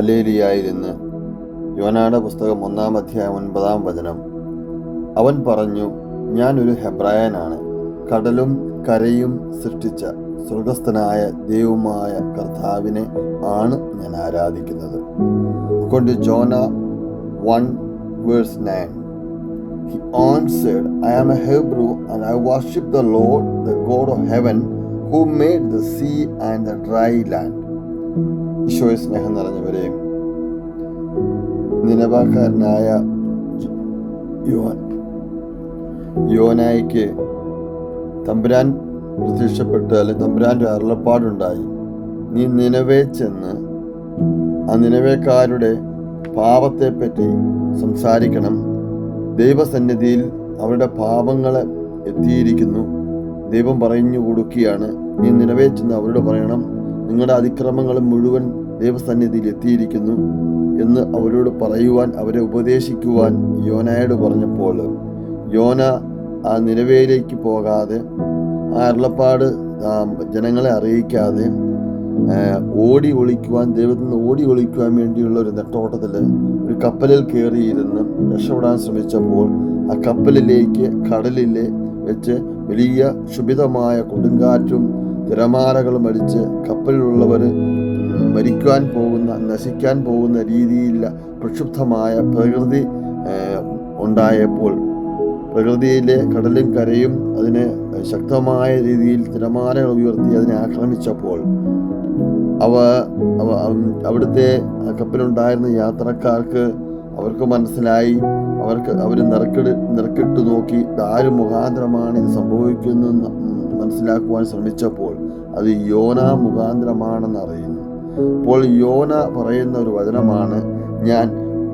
കല്ലേലിയായിരുന്ന് യോനായുടെ പുസ്തകം ഒന്നാം അധ്യായം ഒൻപതാം വചനം. അവൻ പറഞ്ഞു ഞാൻ ഒരു ഹെബ്രായനാണ്. കടലും കരയും സൃഷ്ടിച്ച സ്വർഗസ്ഥനായ ദൈവമായ കർത്താവിനെ ആണ് ഞാൻ ആരാധിക്കുന്നത്. കൊണ്ട് Jonah one verse nine He answered, I am a Hebrew and I worship the Lord, the God of heaven who made the sea and the dry land. ഈശോയെ സ്നേഹം നിറഞ്ഞവരെ നിലവാക്കാരനായ യോൻ യോനായിക്ക് തമ്പുരാൻ പ്രത്യക്ഷപ്പെട്ട് അല്ലെ തമ്പുരാന്റെ അരുളപ്പാടുണ്ടായി. നീ നിലവേ ചെന്ന് ആ നിലവേക്കാരുടെ പാപത്തെപ്പറ്റി സംസാരിക്കണം. ദൈവസന്നിധിയിൽ അവരുടെ പാപങ്ങളെ എത്തിയിരിക്കുന്നു. ദൈവം പറഞ്ഞു കൊടുക്കുകയാണ്. നീ നിലവേ ചെന്ന് അവരോട് പറയണം. നിങ്ങളുടെ അതിക്രമങ്ങൾ മുഴുവൻ ദൈവസന്നിധിയിൽ എത്തിയിരിക്കുന്നു എന്ന് അവരോട് പറയുവാൻ അവരെ ഉപദേശിക്കുവാൻ യോനയോട് പറഞ്ഞപ്പോൾ യോന ആ നിലവേലേക്ക് പോകാതെ ആ അരുളപ്പാട് ജനങ്ങളെ അറിയിക്കാതെ ഓടി ഒളിക്കുവാൻ ദൈവത്തിൽ നിന്ന് ഓടി ഒളിക്കുവാൻ വേണ്ടിയുള്ള ഒരു നെട്ടോട്ടത്തിൽ ഒരു കപ്പലിൽ കയറിയിരുന്ന് രക്ഷപ്പെടാൻ ശ്രമിച്ചപ്പോൾ ആ കപ്പലിലേക്ക് കടലിൽ വെച്ച് വലിയ ക്ഷുഭിതമായ കൊടുങ്കാറ്റും തിരമാലകളും അടിച്ച് കപ്പലിലുള്ളവർ മരിക്കുവാൻ പോകുന്ന നശിക്കാൻ പോകുന്ന രീതിയില്ല പ്രക്ഷുബ്ധമായ പ്രകൃതി ഉണ്ടായപ്പോൾ. പ്രകൃതിയിലെ കടലും കരയും അതിനെ ശക്തമായ രീതിയിൽ തിരമാലകൾ ഉയർത്തി അതിനെ ആക്രമിച്ചപ്പോൾ അവ അവിടുത്തെ കപ്പലുണ്ടായിരുന്ന യാത്രക്കാർക്ക് അവർക്ക് മനസ്സിലായി. അവർക്ക് അവർ നിറക്കിട് നിറക്കിട്ട് നോക്കി. ആര് മുഖാന്തരമാണ് ഇത് സംഭവിക്കുന്നതെന്ന് മനസ്സിലാക്കുവാൻ ശ്രമിച്ചപ്പോൾ അത് യോന മുഖാന്തരമാണെന്ന് അറിയുന്നു അപ്പോൾ യോന പറയുന്ന ഒരു വചനമാണ് ഞാൻ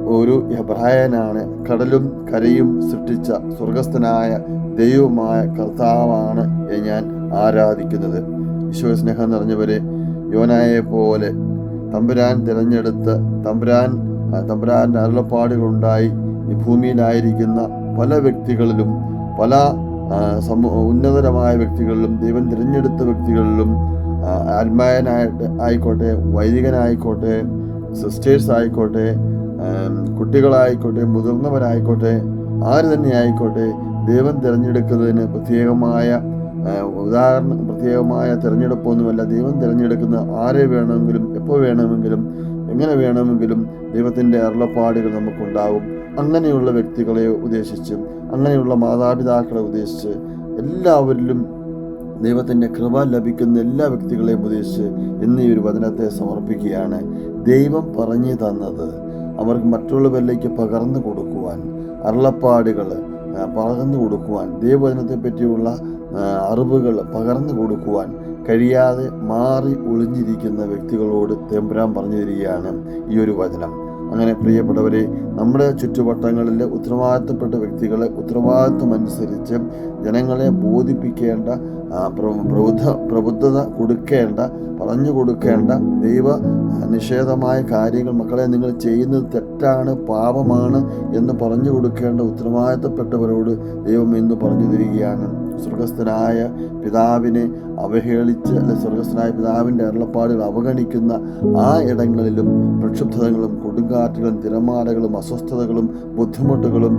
ഒരു എബ്രായനാണ് കടലും കരയും സൃഷ്ടിച്ച സ്വർഗസ്ഥനായ ദൈവമായ കർത്താവാണ് ഞാൻ ആരാധിക്കുന്നത്. ഈശോ സ്നേഹം നിറഞ്ഞവരെ യോനായെ പോലെ തമ്പുരാൻ തിരഞ്ഞെടുത്ത് തമ്പുരാൻ തമ്പുരാന്റെ അരുളപ്പാടുകളുണ്ടായി ഈ ഭൂമിയിലായിരിക്കുന്ന പല വ്യക്തികളിലും പല സമൂ ഉന്നതരമായ വ്യക്തികളിലും ദൈവം തിരഞ്ഞെടുത്ത വ്യക്തികളിലും ആത്മാനായിട്ട് ആയിക്കോട്ടെ വൈദികനായിക്കോട്ടെ സിസ്റ്റേഴ്സ് ആയിക്കോട്ടെ കുട്ടികളായിക്കോട്ടെ മുതിർന്നവരായിക്കോട്ടെ ആര് തന്നെ ആയിക്കോട്ടെ ദൈവം തിരഞ്ഞെടുക്കുന്നതിന് പ്രത്യേകമായ ഉദാഹരണം പ്രത്യേകമായ തിരഞ്ഞെടുപ്പൊന്നുമല്ല ദൈവം തിരഞ്ഞെടുക്കുന്ന ആരെ വേണമെങ്കിലും എപ്പോൾ വേണമെങ്കിലും എങ്ങനെ വേണമെങ്കിലും ദൈവത്തിന്റെ അരുളപ്പാടുകൾ നമുക്കുണ്ടാവും. അങ്ങനെയുള്ള വ്യക്തികളെ ഉദ്ദേശിച്ച് അങ്ങനെയുള്ള മാതാപിതാക്കളെ ഉദ്ദേശിച്ച് എല്ലാവരിലും ദൈവത്തിന്റെ കൃപ ലഭിക്കുന്ന എല്ലാ വ്യക്തികളെയും ഉദ്ദേശിച്ച് ഇന്ന് ഈ ഒരു വചനത്തെ സമർപ്പിക്കുകയാണ്. ദൈവം പറഞ്ഞു തന്നത് അവർക്ക് മറ്റുള്ളവരിലേക്ക് പകർന്നു കൊടുക്കുവാൻ അരുളപ്പാടുകൾ പകർന്നു കൊടുക്കുവാൻ ദൈവവചനത്തെ പറ്റിയുള്ള അറിവുകൾ പകർന്നു കൊടുക്കുവാൻ കഴിയാതെ മാറി ഒളിഞ്ഞിരിക്കുന്ന വ്യക്തികളോട് തെമ്പുരാൻ പറഞ്ഞു തരികയാണ് ഈ ഒരു വചനം. അങ്ങനെ പ്രിയപ്പെട്ടവരെ നമ്മുടെ ചുറ്റുവട്ടങ്ങളിൽ ഉത്തരവാദിത്തപ്പെട്ട വ്യക്തികളെ ഉത്തരവാദിത്വം അനുസരിച്ച് ജനങ്ങളെ ബോധിപ്പിക്കേണ്ട പ്രബുദ്ധ പ്രബുദ്ധത കൊടുക്കേണ്ട പറഞ്ഞു കൊടുക്കേണ്ട ദൈവ നിഷേധമായ കാര്യങ്ങൾ മക്കളെ നിങ്ങൾ ചെയ്യുന്നത് തെറ്റാണ് പാപമാണ് എന്ന് പറഞ്ഞു കൊടുക്കേണ്ട ഉത്തരവാദിത്തപ്പെട്ടവരോട് ദൈവം ഇന്ന് പറഞ്ഞു തരികയാണ്. സ്വർഗസ്ഥനായ പിതാവിനെ അവഹേളിച്ച് അല്ലെ സ്വർഗസ്ഥനായ പിതാവിന്റെ അരുളപ്പാടുകൾ അവഗണിക്കുന്ന ആ ഇടങ്ങളിലും പ്രക്ഷുബ്ധതകളും കൊടുങ്കാറ്റുകളും തിരമാലകളും അസ്വസ്ഥതകളും ബുദ്ധിമുട്ടുകളും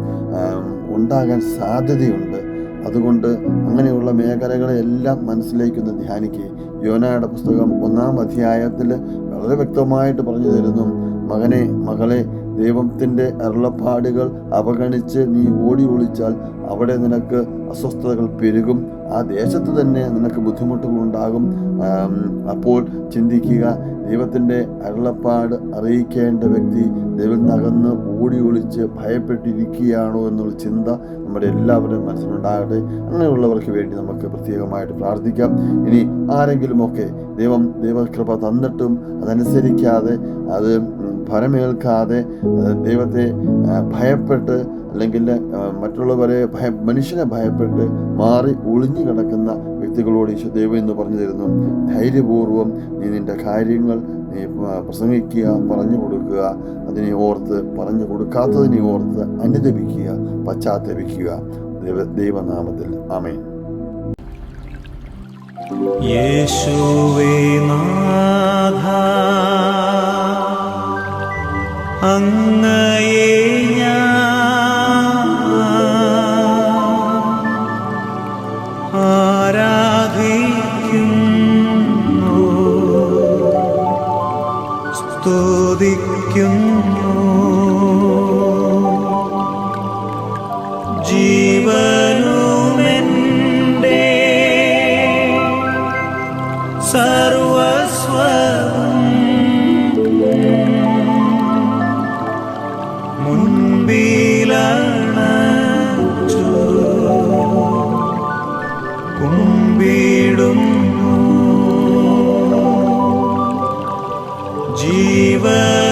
ഉണ്ടാകാൻ സാധ്യതയുണ്ട്. അതുകൊണ്ട് അങ്ങനെയുള്ള മേഖലകളെല്ലാം മനസ്സിലേക്കൊന്ന് ധ്യാനിക്കുക യോനയുടെ പുസ്തകം ഒന്നാം അധ്യായത്തിൽ വളരെ വ്യക്തമായിട്ട് പറഞ്ഞു തരുന്നു മകനെ മകളെ ദൈവത്തിന്റെ അരുളപ്പാടുകൾ അവഗണിച്ച് നീ ഓടി ഒളിച്ചാൽ അവിടെ നിനക്ക് അസ്വസ്ഥതകൾ പെരുകും. ആ ദേശത്ത് തന്നെ നിനക്ക് ബുദ്ധിമുട്ടുകൾ ഉണ്ടാകും അപ്പോൾ ചിന്തിക്കുക. ദൈവത്തിന്റെ അരുളപ്പാട് അറിയിക്കേണ്ട വ്യക്തി ദൈവം നകന്ന് ഓടി ഒളിച്ച് ഭയപ്പെട്ടിരിക്കുകയാണോ എന്നുള്ള ചിന്ത നമ്മുടെ എല്ലാവരുടെയും മനസ്സിലുണ്ടാകട്ടെ. അങ്ങനെയുള്ളവർക്ക് വേണ്ടി നമുക്ക് പ്രത്യേകമായിട്ട് പ്രാർത്ഥിക്കാം. ഇനി ആരെങ്കിലുമൊക്കെ ദൈവം ദൈവകൃപ തന്നിട്ടും അതനുസരിക്കാതെ അത് ഫലമേൽക്കാതെ ദൈവത്തെ ഭയപ്പെട്ട് അല്ലെങ്കിൽ മറ്റുള്ളവരെ ഭയ മനുഷ്യനെ ഭയപ്പെട്ട് മാറി ഒളിഞ്ഞു കിടക്കുന്ന വ്യക്തികളോട് ഈശോ ദൈവം എന്ന് പറഞ്ഞു തരുന്നു. ധൈര്യപൂർവം നീ നിന്റെ കാര്യങ്ങൾ നീ പ്രസംഗിക്കുക പറഞ്ഞു കൊടുക്കുക. അതിനെ ഓർത്ത് പറഞ്ഞു കൊടുക്കാത്തതിനെ ഓർത്ത് അനുദപിക്കുക പശ്ചാത്തപിക്കുക. ദൈവ ദൈവനാമത്തിൽ. ആമേൻ. യേശുവേ നാഥ जीवन